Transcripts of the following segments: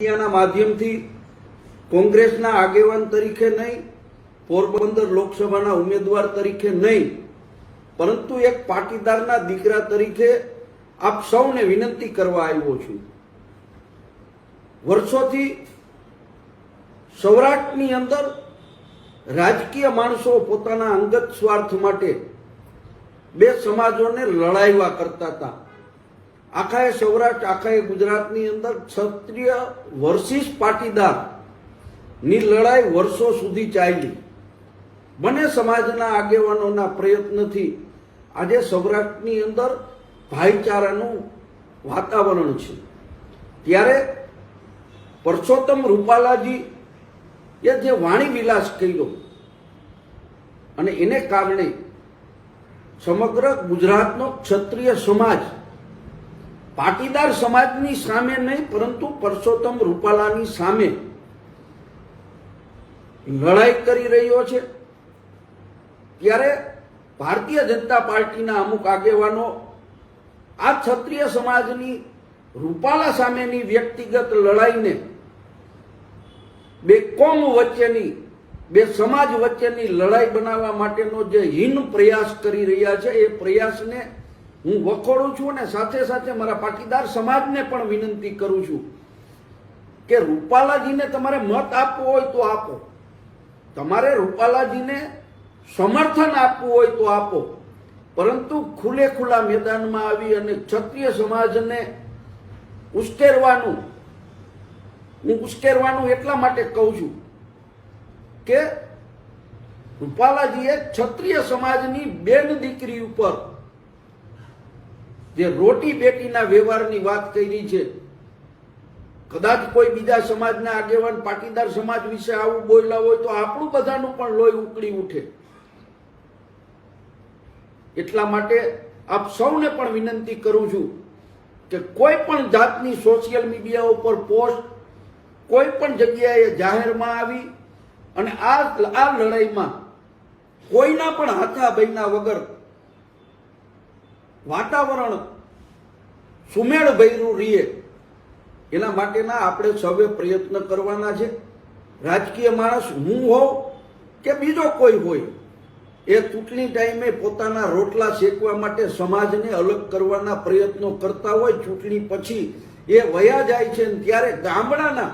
મીડિયાના માધ્યમથી કોંગ્રેસના આગેવાન તરીકે નહીં, પોરબંદર લોકસભાના ઉમેદવાર તરીકે નહીં, પરંતુ એક પાટીદારના દીકરા તરીકે આપ સૌને વિનંતી કરવા આવ્યો છું. વર્ષોથી સૌરાષ્ટ્રની અંદર રાજકીય માણસો પોતાના અંગત સ્વાર્થ માટે બે સમાજોને લડાઈવા કરતા હતા. આખાએ સૌરાષ્ટ્ર આખાએ ગુજરાતની અંદર ક્ષત્રિય વર્સિસ પાટીદારની લડાઈ વર્ષો સુધી ચાલી. બંને સમાજના આગેવાનોના પ્રયત્નથી આજે સૌરાષ્ટ્રની અંદર ભાઈચારાનું વાતાવરણ છે. ત્યારે પરસોત્તમ રૂપાલાજી એ જે વાણી વિલાસ કર્યો અને એને કારણે સમગ્ર ગુજરાતનો ક્ષત્રિય સમાજ પાટીદાર સમાજની સામે નહીં, પરંતુ પરસોત્તમ રૂપાલાની સામે લડાઈ કરી રહ્યો છે. ત્યારે ભારતીય જનતા પાર્ટીના અમુક આગેવાનો આ ક્ષત્રિય સમાજની રૂપાલા સામેની વ્યક્તિગત લડાઈને બે કોમ વચ્ચેની, બે સમાજ વચ્ચેની લડાઈ બનાવવા માટેનો જે હીન પ્રયાસ કરી રહ્યા છે, એ પ્રયાસને હું વખોડું છું અને સાથે સાથે મારા પાટીદાર સમાજને પણ વિનંતી કરું છું કે રૂપાલાજીને તમારે મત આપવો હોય તો આપો. તમારે રૂપાલાજીને સમર્થન આપવું હોય તો આપો. પરંતુ ખુલ્લે ખુલ્લા મેદાનમાં આવી અને ક્ષત્રિય સમાજને ઉશ્કેરવાનું, હું ઉશ્કેરવાનું એટલા માટે કહું છું કે રૂપાલાજીએ ક્ષત્રિય સમાજની બેન દીકરી ઉપર જે રોટી બેટીના વ્યવહારની વાત કરી છે, કદાચ કોઈ બીજા સમાજના આગેવાન, પાટીદાર સમાજ વિશે આવું બોલ્યા હોય તો આપણું બધાનું પણ લોહી ઉકળી ઉઠે. એટલા માટે આપ સૌને પણ વિનંતી કરું છું કે કોઈ પણ જાતની સોશિયલ મીડિયા ઉપર પોસ્ટ કોઈ પણ જગ્યાએ જાહેરમાં આવી અને આ આ લડાઈમાં કોઈના પણ હાથા બૈના વગર વાતાવરણ સુમેળ ભર્યું રહીએ એના માટેના આપણે સૌએ પ્રયત્ન કરવાના છે. રાજકીય માણસ હું હોઉં કે બીજો કોઈ હોય, એ ચૂંટણી ટાઈમે પોતાના રોટલા શેકવા માટે સમાજને અલગ કરવાના પ્રયત્નો કરતા હોય, ચૂંટણી પછી એ વયા જાય છે ત્યારે ગામડાના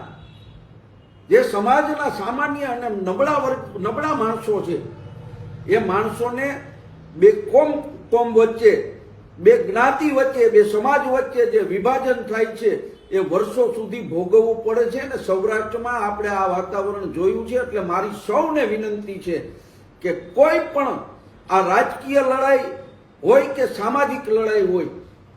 જે સમાજના સામાન્ય અને નબળા વર્ગ, નબળા માણસો છે, એ માણસોને બે કોમ કોમ વચ્ચે બે જ્ઞાતિ વચ્ચે, બે સમાજ વચ્ચે જે વિભાજન થાય છે, એ વર્ષો સુધી ભોગવવું પડે છે અને સૌરાષ્ટ્રમાં આપણે આ વાતાવરણ જોયું છે, એટલે મારી સૌને વિનંતી છે કે કોઈ પણ આ રાજકીય લડાઈ હોય કે સામાજિક લડાઈ હોય,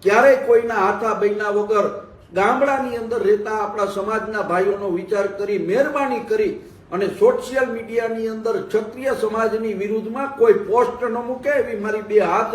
ક્યારેય કોઈના હાથા બૈના વગર ગામડાની અંદર રહેતા આપણા સમાજના ભાઈઓનો વિચાર કરી, મહેરબાની કરી અને સોશિયલ મીડિયાની અંદર ક્ષત્રિય સમાજની વિરુદ્ધમાં કોઈ પોસ્ટ ન મૂકે એવી મારી બે હાથ